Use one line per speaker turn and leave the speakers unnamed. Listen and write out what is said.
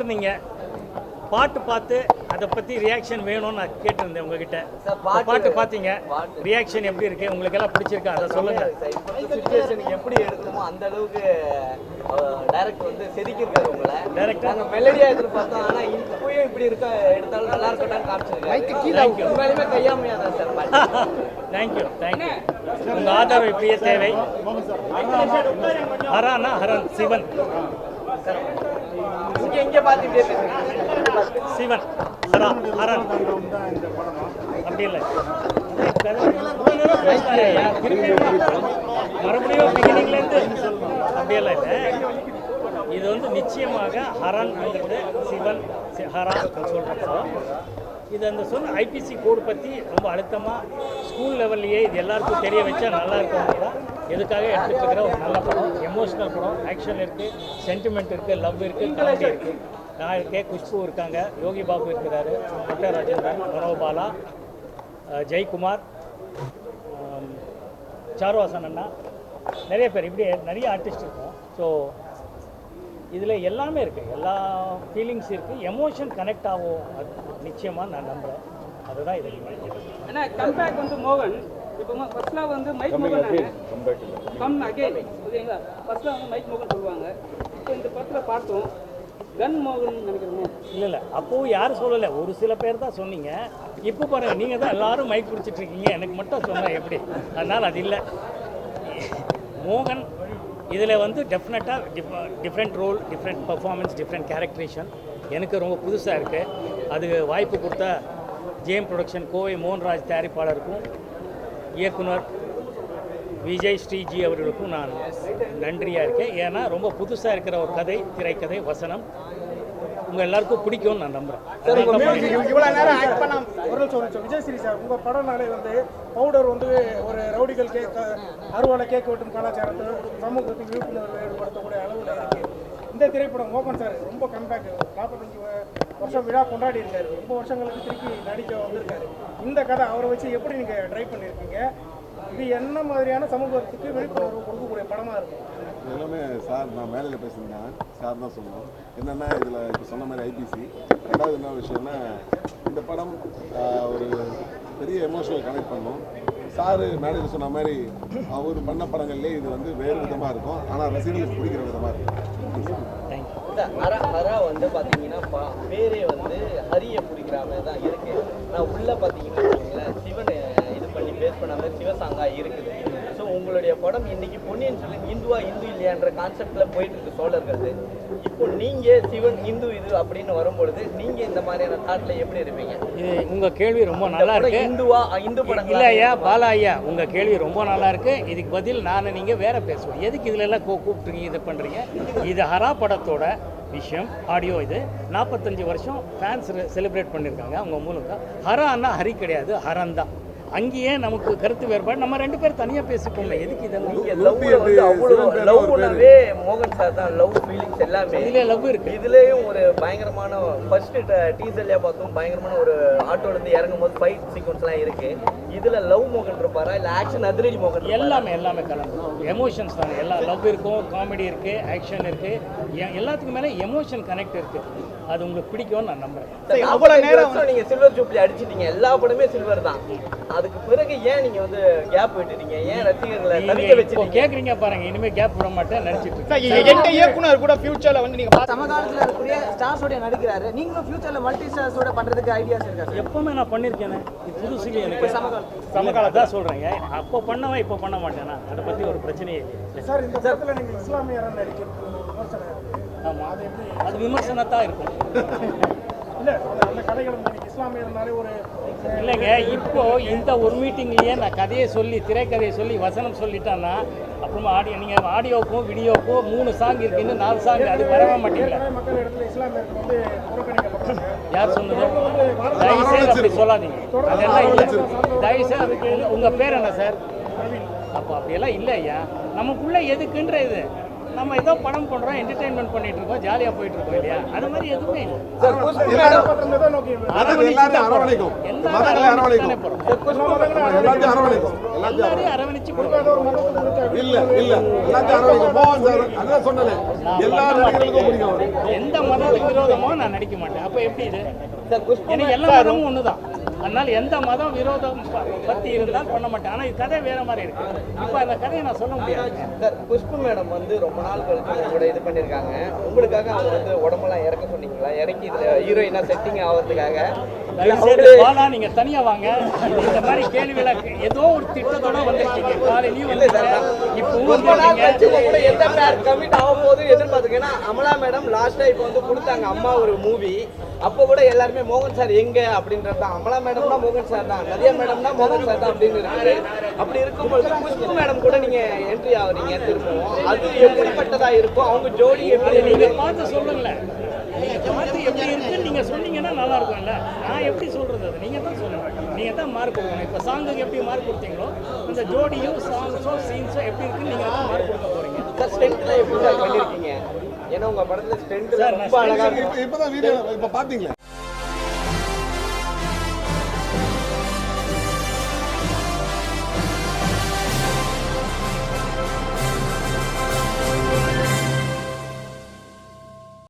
காலையில் வந்திருந்தீங்க பாட்டு பார்த்து அதை பற்றி ரியாக்ஷன் வேணும்னு நான் கேட்டிருந்தேன் உங்ககிட்ட.
பாட்டு-
பார்த்தீங்க. ரியாக்ஷன் எப்படி இருக்கு? உங்களுக்கு எல்லாம் பிடிச்சிருக்கா? அதை சொல்லுங்க.
சுச்சுவேஷன் எப்படி எடுக்கணுமோ அந்த அளவுக்கு டைரக்டர் வந்து செதுக்கியிருக்காரு உங்களை.
Director?
நாங்க மெலடியா எதிர்பார்த்தோம். ஆனா இப்பயும் இப்படி இருக்க எடுத்தாலும் நல்லா
Thank you.
உண்மையிலுமே கையாமையா தான் சார்
தேங்க்யூ தேங்க்யூ உங்கள் ஆதரவு இப்படியே தேவை. ஹரானா? ஹரன் சிவன். சிவன் அப்படி இல்லை. மறுபடியும் பிகினிங்லேருந்து அப்படியெல்லாம் இல்லை. இது வந்து நிச்சயமாக ஹரன்ங்கிறது சிவன் சி- ஹரா சொல்கிறோம் இது அந்த சொன்ன ஐபிசி கோடு பற்றி ரொம்ப அழுத்தமாக ஸ்கூல் லெவல்லையே இது எல்லாருக்கும் தெரிய வச்சா நல்லா இருக்கும் தான் எதுக்காக எடுத்துகிட்டு இருக்கிற ஒரு நல்ல படம். எமோஷ்னல் படம். ஆக்ஷன் இருக்குது சென்டிமெண்ட் இருக்குது லவ் இருக்குது காமெடி இருக்குது நான் இருக்கேன் குஷ்பு இருக்காங்க. யோகி பாபு இருக்கிறாரு. பட்ட ராஜேந்திரன் மனோபாலா ஆம், சாருவாசன் அண்ணா. நிறைய பேர். இப்படி நிறைய ஆர்டிஸ்ட் இருக்கும். ஸோ இதில் எல்லாமே இருக்குது எல்லா ஃபீலிங்ஸ் இருக்குது எமோஷன் கனெக்ட் ஆகும். அது நிச்சயமாக நான் நம்புகிறேன் அதுதான் இது
ஆனா கம்பேக் வந்து மோகன். இப்போ ஃபர்ஸ்ட்ல வந்து மைக் மோகன் கம் அகைன் ஓகேங்களா ஃபர்ஸ்ட்ல வந்து மைக் மோகன் சொல்லுவாங்க. இப்போ இந்த படத்துல பார்த்தோம். கன் மோகன் நினைக்கிறோமோ
இல்லை இல்லை. அப்போவும் யாரும் சொல்லலை. ஒரு சில பேர் தான் சொன்னீங்க. இப்போ பாருங்க நீங்கள் தான் எல்லாரும் மைக் பிடிச்சிட்டு இருக்கீங்க. எனக்கு மட்டும் சொன்னால் எப்படி? அதனால் அது இல்லை. மோகன் இதில் வந்து டெஃபினட்டாக டிஃப் different role different performance different characterisation எனக்கு ரொம்ப புதுசாக இருக்குது அது வாய்ப்பு கொடுத்த ஜேம் ப்ரொடக்ஷன் கோவை மோகன்ராஜ் தயாரிப்பாளருக்கும் இயக்குனர் விஜய் ஸ்ரீஜி அவர்களுக்கும் நான் நன்றியாக இருக்கேன். ஏன்னா ரொம்ப புதுசாக இருக்கிற ஒரு கதை திரைக்கதை வசனம். உங்கள் எல்லாருக்கும் பிடிக்கும்னு நான் நம்புகிறேன்
இவ்வளோ நேரம் ஆக்ட் பண்ணாம ஒரு நிமிஷம் விஜய் சார் உங்கள் படம்னாலே வந்து பவுடர் வந்து ஒரு ரவுடிகள் கேட்க அறுவாலை கேட்க வெட்டும் கலாச்சாரத்தை சமூகத்துக்கு விழிப்புணர்வு ஏற்படுத்தக்கூடிய அளவில் இருக்கு. இந்த திரைப்படம் மோகன் சார் ரொம்ப கம்பேக் நாற்பத்தஞ்சு வருஷம் விழா கொண்டாடி இருக்காரு. ரொம்ப வருஷங்களுக்கு திருப்பி நடிக்க வந்திருக்காரு. இந்த கதை அவரை வச்சு எப்படி நீங்கள் ட்ரை பண்ணியிருக்கீங்க இது என்ன மாதிரியான சமூகத்துக்கு விழிப்புணர்வு கொடுக்கக்கூடிய படமாக இருக்கும்
எல்லாமே சார் நான் மேலையில் பேசியிருந்தேன். சார் தான் சொல்லணும் என்னென்னா இதில் இப்போ சொன்ன மாதிரி ஐபிசி ரெண்டாவது என்ன விஷயம்னா இந்த படம் ஒரு பெரிய எமோஷனல் கனெக்ட் பண்ணும். சாரு மேடையில் சொன்ன மாதிரி அவர் பண்ண படங்கள்லேயே இது வந்து வேறு விதமாக இருக்கும். ஆனால் ரசிகர்களுக்கு பிடிக்கிற விதமாக இருக்கும்.
ஹர ஹரா வந்து பாத்தீங்கன்னா பா- பேரே வந்து ஹரிய பிடிக்கிற மாதிரி தான் இருக்கு. நான் உள்ள சிவன் இது பண்ணி பேஸ் பண்ண மாதிரி சிவசாங்கா இருக்குது. ஸோ உங்களுடைய படம் இன்னைக்கு பொன்னியின் செல்வன் இந்துவா இந்து இல்லையான்ற கான்செப்ட்ல போயிட்டு இருக்கு சோழர்கள். இப்போ நீங்க சிவன் இந்து இது அப்படின்னு வரும்பொழுது நீங்க இந்த மாதிரியான தாட்ல எப்படி இருப்பீங்க?
இது உங்கள் கேள்வி ரொம்ப நல்லா இருக்கு.
இந்துவா இந்து படம்
இல்லை ஐயா பாலா ஐயா உங்கள் கேள்வி ரொம்ப நல்லா இருக்கு. இதுக்கு பதில் நான் நீங்கள் வேற பேசுவோம். எதுக்கு இதில் எல்லாம் கூ- கூப்பிட்டுறீங்க இதை பண்ணுறீங்க இது ஹரா படத்தோட விஷயம் ஆடியோ இது. நாற்பத்தஞ்சு வருஷம் ஃபேன்ஸ் செலிப்ரேட் பண்ணியிருக்காங்க அவங்க மூலம் ஹரான்னா ஹரி கிடையாது ஹரன் தான். அங்கேயே நமக்கு கருத்து வேறுபாடு. நம்ம ரெண்டு பேரும் தனியாக பேசிக்கோங்க எதுக்கு இதெல்லாம்
நீங்க லவ்ல வந்து அவ்வளவு லவ்னாவே மோகன் சார் தான் லவ் ஃபீலிங்ஸ் எல்லாமே.
இதில் லவ் இருக்கு.
இதுலயும் ஒரு பயங்கரமான ஃபர்ஸ்ட் டீசர்லயே பார்த்தோம் பயங்கரமான ஒரு ஆட்டோல இருந்து இறங்கும் போது ஃபைட் சீக்வன்ஸ்லாம் இருக்கு. இதுல லவ் மோகன் இருப்பாரா? இல்ல ஆக்ஷன் அதிரடி மோகன்?
எல்லாமே எல்லாமே கலந்து. எமோஷன்ஸ் தானே. எல்லா லவ் இருக்கும் காமெடி இருக்கு ஆக்ஷன் இருக்கு. எல்லாத்துக்கும் மேலே எமோஷன் கனெக்ட் இருக்கு. அது உங்களுக்கு பிடிக்கும்னு நான் நம்புறேன்.
சரி, அவ்வளவு நேரம் நீங்க சில்வர் ஜூப்ளி அடிச்சிட்டீங்க. எல்லா படமே சில்வர் தான். அதுக்கு பிறகு ஏன் நீங்க வந்து கேப் விட்டுட்டீங்க? ஏன் ரசிகர்களை தவிக்க வச்சிருக்கீங்க
கேக்குறீங்க பாருங்க இனிமே கேப் விட மாட்டேன் நினைச்சிட்டு இருக்கேன்
எந்த இயக்குனர் கூட ஃபியூச்சர்ல வந்து நீங்க
சமகாலத்துல இருக்கக்கூடிய ஸ்டார்ஸோட நடிக்கிறாரு. நீங்களும் ஃபியூச்சர்ல மல்டி ஸ்டார்ஸோட பண்றதுக்கு ஐடியாஸ் இருக்கா சார்?
எப்பவுமே நான் பண்ணியிருக்கேனே. இது புதுசு எனக்கு. சமகாலம் தான் சொல்றேங்க. அப்போ பண்ணவன் இப்போ பண்ண மாட்டேனா? அதை பத்தி ஒரு பிரச்சனையே இல்லை
சார் இந்த படத்துல நீங்க இஸ்லாமியரா நடிக்கிறது
ஆமா. அது விமர்சனத்தான் இருக்கும். இல்லைங்க இப்போ இந்த ஒரு மீட்டிங்லயே நான் கதையை சொல்லி திரைக்கதையை சொல்லி வசனம் சொல்லிட்டேன்னா அப்புறமா ஆடியோ நீங்கள் ஆடியோக்கும் வீடியோக்கும் மூணு சாங் இருக்கு இன்னும் நாலு சாங் அது வரவே
புறக்கணிக்கப்படுறாங்க
யார் சொன்னது? தயவுசெய்து அப்படி சொல்லாதீங்க. அதெல்லாம் இல்லை. தயவுசெய்து அதுக்கு உங்கள் பேர் என்ன சார்? அப்போ அப்படியெல்லாம் இல்லை ஐயா. நமக்குள்ள எதுக்குன்ற இது? நம்ம ஏதோ படம் பண்ணுறோம் என்டர்டெயின்மெண்ட் பண்ணிட்டு இருக்கோம் ஜாலியாக போயிட்டு இருக்கோம் இல்லையா? அது மாதிரி எதுவுமே
எல்லாரையும்
அரவணைச்சு
இல்ல இல்ல. எல்லாத்தையும் சொன்னேன். எல்லா.
எந்த மதத்துக்கு விரோதமோ நான் நடிக்க மாட்டேன். அப்போ எப்படி இது? எனக்கு எல்லா மதமும் ஒன்று தான் அதனால எந்த மதம் விரோதம் ப- பத்தி இருந்தால் பண்ண மாட்டேன். ஆனால் இது கதை வேற மாதிரி இருக்கு. இப்போ அந்த கதையை நான் சொல்ல முடியாது.
சார் குஷ்பு மேடம் வந்து ரொம்ப நாள் கழிச்சு உங்களோட இது பண்ணியிருக்காங்க உங்களுக்காக அவங்க வந்து உடம்பெல்லாம் இறக்க சொன்னீங்களா? இறக்கி இதுல ஹீரோயினா செட்டிங் ஆகிறதுக்காக
வாடா நீங்க தனியா வாங்க. இந்த மாதிரி கேள்விகளை ஏதோ ஒரு திட்டத்தோட வந்திருக்கீங்க காலையிலயும்
உங்க கூட எந்த பேர் கமிட் ஆக போகுது எதிர்பார்த்துங்க ஏன்னா அமலா மேடம் லாஸ்டா இப்போ வந்து கொடுத்தாங்க. அம்மா ஒரு மூவி அப்போ கூட எல்லாருமே மோகன் சார் எங்க? அப்படின்றது அமலா மேடம்னா மோகன் சார் தான். நதியா மேடம்னா மோகன் சார் தான் அப்படின்னு இருக்குது. அப்படி இருக்கும்பொழுது குஷ்பு மேடம் கூட நீங்க என்ட்ரி ஆகுறீங்க திரும்பவும். அது எப்படிப்பட்டதா இருக்கும் அவங்க ஜோடி எப்படி
நீங்க பார்த்து சொல்லுங்களேன். நீங்க பார்த்து எப்படி இருக்குன்னு நீங்க சொன்னீங்கன்னா நல்லா இருக்கும்ல. நான் எப்படி சொல்றது அது? நீங்க தான் சொல்லணும் நீங்க தான் மார்க் கொடுக்கணும். இப்போ சாங்குக்கு எப்படி மார்க் கொடுத்தீங்களோ அந்த ஜோடியும் சாங்ஸோ சீன்ஸோ எப்படி இருக்குன்னு நீங்க தான் மார்க் கொடுக்க போறீங்க.
சார் ஸ்டென்ட்ல எப்படி சார் பண்ணிருக்கீங்க? ஏன்னா உங்க படத்துல
நான்
ரொம்ப அழகா
இப்ப- இப்பதான் வீடியோ இப்ப பாத்தீங்களா?